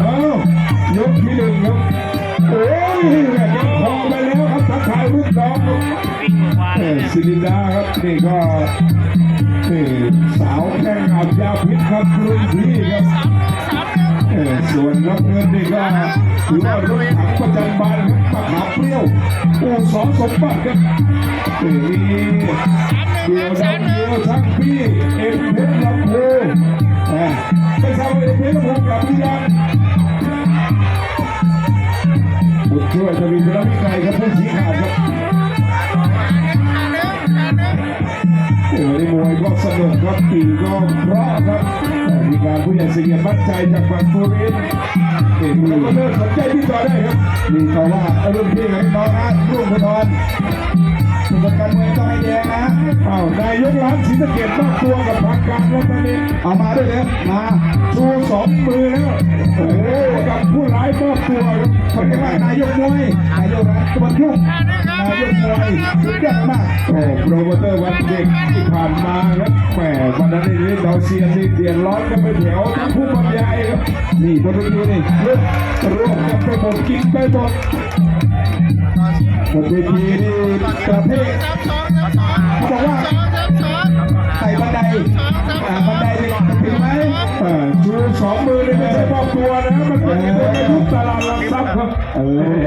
เอายกที่หนึ่งครับโอ้ยแบบนี้พอไปแล้วครับทักทายลูกน้องครับวิ่งกว่าเออซิลิดาครับนี่ก็นี่สาวแข้งอาบยาพิษครับรุ่นพี่ครับ ส่วนรับเงินนี่ก็ถือว่ารถถังประจำบานครับมะขาเปรี้ยวอู่สองสมบัติครับนี่เดียวดำเดียวทั้งพี่เอ็มเพชรลำพูไม่ทราบว่าเอ็มเพชรลำพูกลับหรือยังบุญช่วยจะมีพระวินัยครับผู้ชี้ขาดครับโอ้ยมวยก็สนุกครับปีก็เพราะครับ แต่สิ่งปัจจัยจากฝั่งฟูรินเห็นแล้วก็เลิกสนใจที่ต่อได้ครับมีต่อว่ารุ่นพี่ไหนต่อนะรุ่งพนรสุ ดการมวยต้องให้แดงนะอ้าวนายกร้านศรีสะเกดมอบตัวกับพักการแล้วตอนนี้เอามาด้วยแล้วมาชูสองมือแล้วโอ้โหกับผู้ร้ายมอบตัวครับเขาเรียกว่านายกมวยนายกนะตัวยุ่งนายกมวยสุดยอดมากโอ้โปรโมเตอร์วันเด็กที่ผ่านมาครับแหมวันนั้นนี่เราเชียร์นี่เดือดร้อนกันไปแถวทั้งผู้บรรยายครับนี่บนเวทีนี่ลือกรวมกันไปหมดกินไปหมด บนเวทีนี่ประเภทเขาบอกว่าใส่บันไดอ่าบันไดนี่ถึงไหมเออชูสองมือเลยไม่ใช่มอบตัวนะมันเป็นยุคตลาดหลักทรัพย์ครับเออ